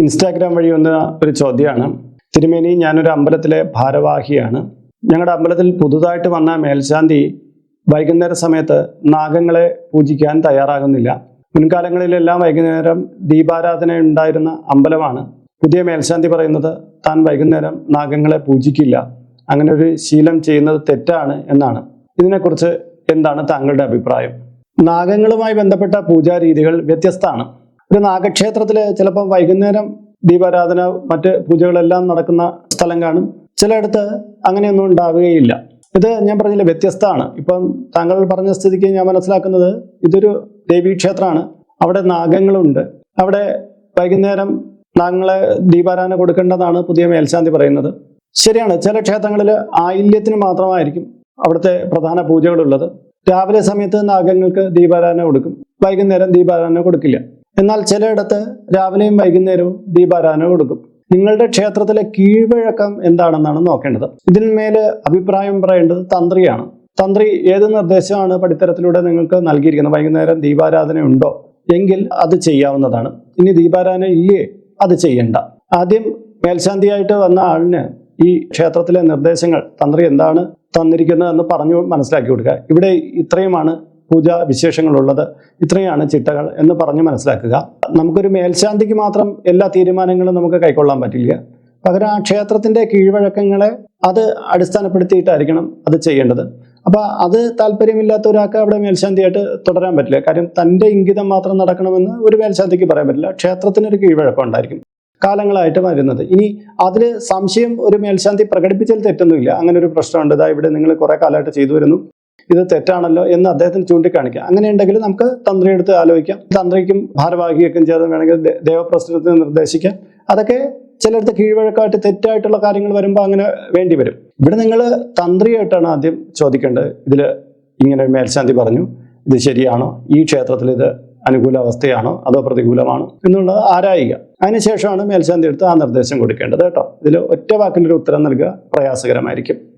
Instagram വഴി വന്ന ഒരു ചോദ്യമാണ്. തിരുമേനി ഞാനൊരു അമ്പലത്തിലെ ഭാരവാഹിയാണ്. ഞങ്ങളുടെ അമ്പലത്തിൽ പുതുതായിട്ട് വന്ന മേൽശാന്തി വൈകുന്നേര സമയത്ത് നാഗങ്ങളെ പൂജിക്കാൻ തയ്യാറാകുന്നില്ല. മുൻകാലങ്ങളിലെല്ലാം വൈകുന്നേരം ദീപാരാധന ഉണ്ടായിരുന്ന അമ്പലമാണ്. പുതിയ മേൽശാന്തി പറയുന്നത് താൻ വൈകുന്നേരം നാഗങ്ങളെ പൂജിക്കില്ല. അങ്ങനെ ഒരു ശീലം ചെയ്യുന്നത് തെറ്റാണ് എന്നാണ്. ഇതിനെക്കുറിച്ച് എന്താണ് താങ്കളുടെ അഭിപ്രായം? നാഗങ്ങളുമായി ബന്ധപ്പെട്ട പൂജാരീതികൾ വ്യത്യസ്തമാണ്. ഒരു നാഗക്ഷേത്രത്തിൽ ചിലപ്പം വൈകുന്നേരം ദീപാരാധന മറ്റ് പൂജകളെല്ലാം നടക്കുന്ന സ്ഥലം കാണും. ചിലയിടത്ത് അങ്ങനെയൊന്നും ഉണ്ടാവുകയില്ല. ഇത് ഞാൻ പറഞ്ഞില്ല വ്യത്യസ്തമാണ്. ഇപ്പം താങ്കൾ പറഞ്ഞ സ്ഥിതിക്ക് ഞാൻ മനസ്സിലാക്കുന്നത് ഇതൊരു ദേവീക്ഷേത്രമാണ്. അവിടെ നാഗങ്ങളുണ്ട്. അവിടെ വൈകുന്നേരം നാഗങ്ങളെ ദീപാരാധന കൊടുക്കേണ്ടതാണ് പുതിയ മേൽശാന്തി പറയുന്നത്. ശരിയാണ് ചില ക്ഷേത്രങ്ങളിൽ ആയില്യത്തിന് മാത്രമായിരിക്കും അവിടുത്തെ പ്രധാന പൂജകളുള്ളത്. രാവിലെ സമയത്ത് നാഗങ്ങൾക്ക് ദീപാരാധന കൊടുക്കും. വൈകുന്നേരം ദീപാരാധന കൊടുക്കില്ല. എന്നാൽ ചിലയിടത്ത് രാവിലെയും വൈകുന്നേരവും ദീപാരാധന കൊടുക്കും. നിങ്ങളുടെ ക്ഷേത്രത്തിലെ കീഴ്വഴക്കം എന്താണെന്നാണ് നോക്കേണ്ടത്. ഇതിന്മേൽ അഭിപ്രായം പറയേണ്ടത് തന്ത്രിയാണ്. തന്ത്രി ഏത് നിർദ്ദേശമാണ് പടിത്തരത്തിലൂടെ നിങ്ങൾക്ക് നൽകിയിരിക്കുന്നത്? വൈകുന്നേരം ദീപാരാധന ഉണ്ടോ? എങ്കിൽ അത് ചെയ്യാവുന്നതാണ്. ഇനി ദീപാരാധന ഇല്ലേ? അത് ചെയ്യണ്ട. ആദ്യം മേൽശാന്തിയായിട്ട് വന്ന ആളിന് ഈ ക്ഷേത്രത്തിലെ നിർദ്ദേശങ്ങൾ തന്ത്രി എന്താണ് തന്നിരിക്കുന്നത് എന്ന് പറഞ്ഞു മനസ്സിലാക്കി കൊടുക്കുക. ഇവിടെ ഇത്രയുമാണ് പൂജാ വിശേഷങ്ങളുള്ളത് ഇത്രയാണ് ചിട്ടകൾ എന്ന് പറഞ്ഞ് മനസ്സിലാക്കുക. നമുക്കൊരു മേൽശാന്തിക്ക് മാത്രം എല്ലാ തീരുമാനങ്ങളും നമുക്ക് കൈക്കൊള്ളാൻ പറ്റില്ല. പകരം ആ ക്ഷേത്രത്തിന്റെ കീഴ്വഴക്കങ്ങളെ അത് അടിസ്ഥാനപ്പെടുത്തിയിട്ടായിരിക്കണം അത് ചെയ്യേണ്ടത്. അപ്പോൾ അത് താല്പര്യമില്ലാത്ത ഒരാൾക്ക് അവിടെ മേൽശാന്തിയായിട്ട് തുടരാൻ പറ്റില്ല. കാര്യം തന്റെ ഇംഗിതം മാത്രം നടക്കണമെന്ന് ഒരു മേൽശാന്തിക്ക് പറയാൻ പറ്റില്ല. ക്ഷേത്രത്തിനൊരു കീഴ്വഴക്കം ഉണ്ടായിരിക്കും. കാലങ്ങളായിട്ട് വരുന്നത്. ഇനി അതിൽ സംശയം ഒരു മേൽശാന്തി പ്രകടിപ്പിച്ചാൽ തെറ്റൊന്നുമില്ല. അങ്ങനെ ഒരു പ്രശ്നമുണ്ട്. ഇതാ ഇവിടെ നിങ്ങൾ കുറേ കാലമായിട്ട് ചെയ്തു വരുന്നു. ഇത് തെറ്റാണല്ലോ എന്ന് അദ്ദേഹത്തിന് ചൂണ്ടിക്കാണിക്കാം. അങ്ങനെയുണ്ടെങ്കിൽ നമുക്ക് തന്ത്രിയെടുത്ത് ആലോചിക്കാം. തന്ത്രിക്കും ഭാരവാഹിയൊക്കെ ചേർന്ന് വേണമെങ്കിൽ ദേവപ്രശ്നത്തിന് നിർദ്ദേശിക്കാം. അതൊക്കെ ചിലയിടത്ത് കീഴ്വഴക്കായിട്ട് തെറ്റായിട്ടുള്ള കാര്യങ്ങൾ വരുമ്പോൾ അങ്ങനെ വേണ്ടി വരും. ഇവിടെ നിങ്ങൾ തന്ത്രിയായിട്ടാണ് ആദ്യം ചോദിക്കേണ്ടത്. ഇതിൽ ഇങ്ങനെ മേൽശാന്തി പറഞ്ഞു ഇത് ശരിയാണോ? ഈ ക്ഷേത്രത്തിൽ ഇത് അനുകൂല അവസ്ഥയാണോ? അതോ പ്രതികൂലമാണോ? എന്നുള്ളത് ആരായിക. അതിനുശേഷമാണ് മേൽശാന്തി എടുത്ത് ആ നിർദ്ദേശം കൊടുക്കേണ്ടത് കേട്ടോ. ഇതിൽ ഒറ്റ വാക്കിന്റെ ഒരു ഉത്തരം നൽകുക പ്രയാസകരമായിരിക്കും.